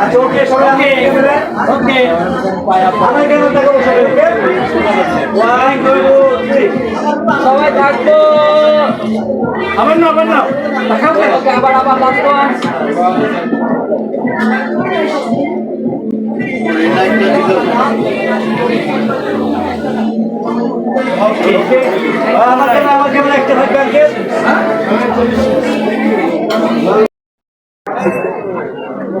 আচ্ছা ওকে সবাই ওকে আমার কেন দেখাবো সবাই ওকে ওয়ান টু থ্রি সবাই থাকব আবার না আবার না দেখাবো আবার আবার লাস্ট আমার কেন একটা থাকবে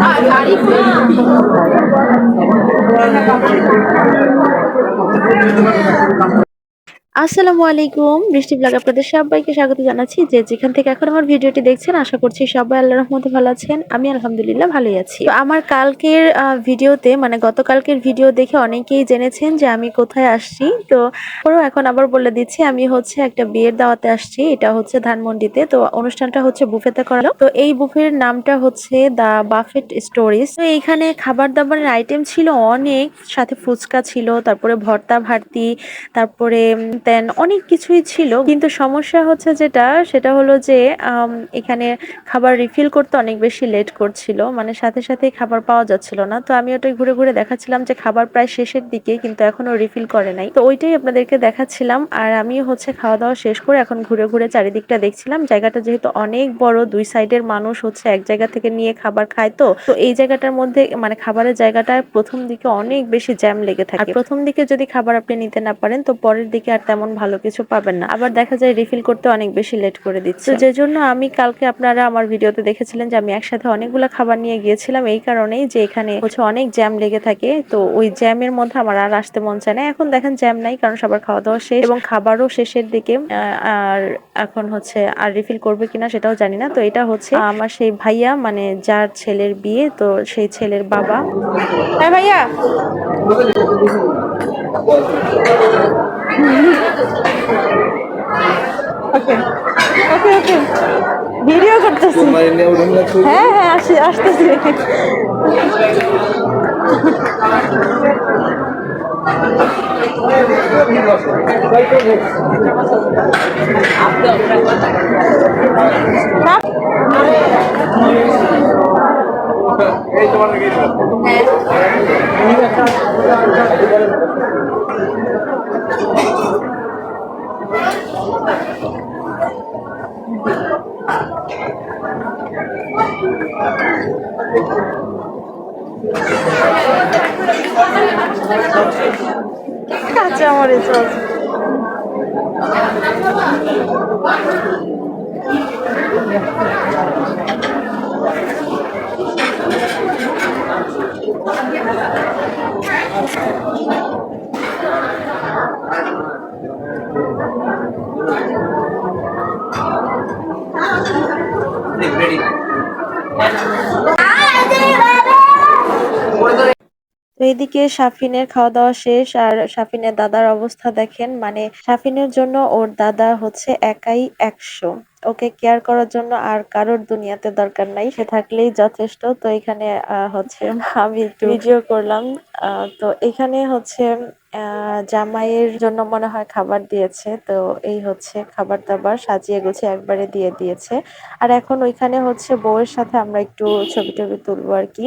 Ah, ah আসসালামু আলাইকুম, বৃষ্টি ব্লগ আপনাদের সবাইকে স্বাগত জানাচ্ছি। যে যেখান থেকে এখন আমার ভিডিওটি দেখছেন, আশা করছি সবাই আল্লাহ রহমতে ভালো আছেন। আমি আলহামদুলিল্লাহ ভালোই আছি। আমার কালকের ভিডিওতে মানে গতকালকের ভিডিও দেখে অনেকেই জেনেছেন যে আমি কোথায় আসছি। তো এখন আবার বলে দিচ্ছি, আমি হচ্ছে একটা বিয়ের দাওয়াতে আসছি। এটা হচ্ছে ধানমন্ডিতে। তো অনুষ্ঠানটা হচ্ছে বুফেতে করালো তো এই বুফের নামটা হচ্ছে দা বাফেট স্টোরিজ তো এইখানে খাবার দাবারের আইটেম ছিল অনেক। সাথে ফুচকা ছিল, তারপরে ভর্তা ভারতি তারপরে দেন অনেক কিছুই ছিল। কিন্তু সমস্যা হচ্ছে যেটা, সেটা হলো যে এখানে খাবার রিফিল করতে অনেক বেশি লেট করছিল। মানে সাথে সাথে খাবার পাওয়া যাচ্ছিল না। তো আমি ওটাই ঘুরে ঘুরে দেখাচ্ছিলাম যে, খাবার প্রায় শেষের দিকে, কিন্তু এখনও রিফিল করে নাই। তো ওইটাই আপনাদেরকে দেখাচ্ছিলাম। আর আমি হচ্ছে খাওয়া দাওয়া শেষ করে এখন ঘুরে ঘুরে চারিদিকটা দেখছিলাম। জায়গাটা যেহেতু অনেক বড়, দুই সাইডের মানুষ হচ্ছে এক জায়গা থেকে নিয়ে খাবার খায় তো। তো এই জায়গাটার মধ্যে মানে খাবারের জায়গাটায় প্রথম দিকে অনেক বেশি জ্যাম লেগে থাকে। প্রথম দিকে যদি খাবার আপনি নিতে না পারেন, তো পরের দিকে আর তেমন ভালো কিছু পাবেন না। আবার দেখা যায় রিফিল করতে অনেক বেশি লেট করে দিচ্ছে। যে জন্য আমি কালকে আপনারা আমার ভিডিওতে দেখেছিলেন যে আমি একসাথে অনেকগুলো খাবার নিয়ে গিয়েছিলাম, এই কারণেই যে এখানে হচ্ছে অনেক জ্যাম লেগে থাকে। তো ওই জ্যামের মধ্যে আমার আর আসতে মন চায় না। এখন দেখেন জ্যাম নাই, কারণ সবার খাওয়া দাওয়া শেষ এবং খাবারও শেষের দিকে আর এখন হচ্ছে আর রিফিল করবে কিনা সেটাও জানি না। তো এটা হচ্ছে আমার সেই ভাইয়া মানে যার ছেলের বিয়ে, তো সেই ছেলের বাবা। হ্যাঁ ভাইয়া? ওকে ওকে ওকে ভিডিও করতেছি। হ্যাঁ হ্যাঁ আসি আসতেছি। কাঁচা মরিচ আছে। তো এইদিকে সাফিনের খাওয়া দাওয়া শেষ আর সাফিনের দাদার অবস্থা দেখেন মানে সাফিনের জন্য ওর দাদা হচ্ছে একাই একশো। ওকে কেয়ার করার জন্য আর কারোর দুনিয়াতে দরকার নাই সে থাকলেই যথেষ্ট। তো এখানে হচ্ছে আমি একটু ভিডিও করলাম। আহ, তো এখানে হচ্ছে জামাইয়ের জন্য মনে হয় খাবার দিয়েছে। তো এই হচ্ছে খাবার দাবার সাজিয়ে গুছিয়ে একবারে দিয়ে দিয়েছে। আর এখন ওইখানে হচ্ছে বউয়ের সাথে আমরা একটু ছবি টবি তুলবো আর কি।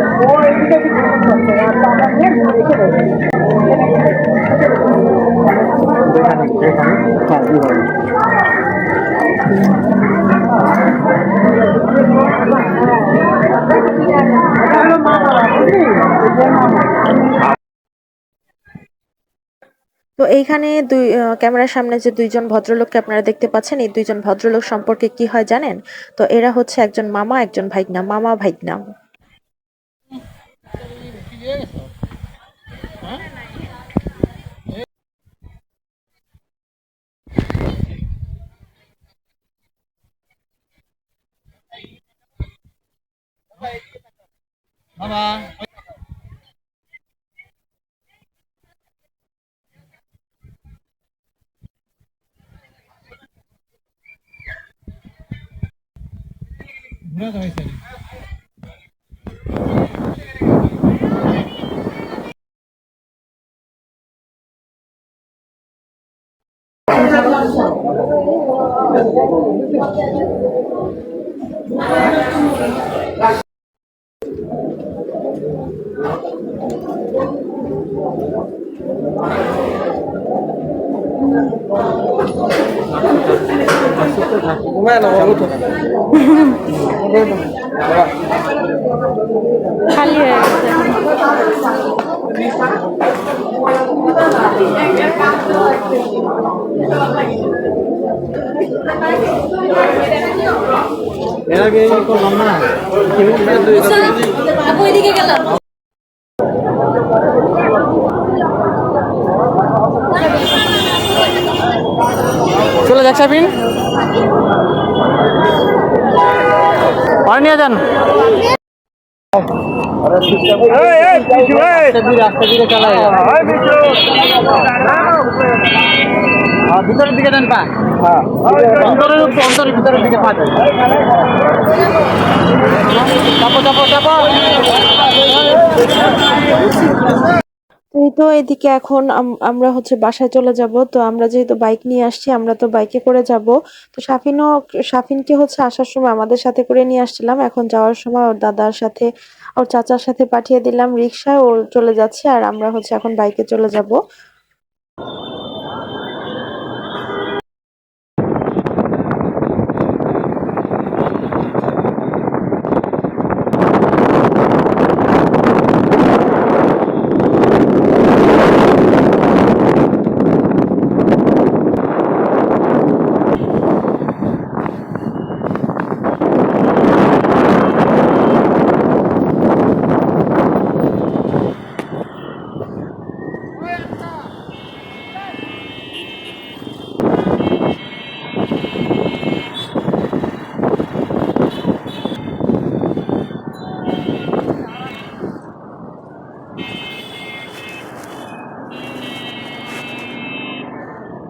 তো এইখানে দুই ক্যামেরার সামনে যে দুইজন ভদ্রলোককে আপনারা দেখতে পাচ্ছেন, এই দুইজন ভদ্রলোক সম্পর্কে কি হয় জানেন? তো এরা হচ্ছে একজন মামা, একজন ভাইগনা। মামা, ভাইগনা। 얘기해서. 어? 봐봐. 문화가 있어야 돼. খালি হয়ে গেছে এর আগে করলাম না? চলে যাক সাবিন। নিয়ে যান। রাস্তা দিকে চালায়। ভিতরের দিকে দেন পা অন্তরের অন্তরের ভিতরের দিকে পা দেন চাপো চাপো চাপো। তো এই তো এদিকে এখন আমরা হচ্ছে বাসায় চলে যাব। তো আমরা যেহেতু বাইক নিয়ে আসছি আমরা তো বাইকে করে যাব। তো সাফিনও সাফিনকে হচ্ছে আসার সময় আমাদের সাথে করে নিয়ে আসছিলাম। এখন যাওয়ার সময় ওর দাদার সাথে ওর চাচার সাথে পাঠিয়ে দিলাম রিক্সায়। ও চলে যাচ্ছে আর আমরা হচ্ছে এখন বাইকে চলে যাব।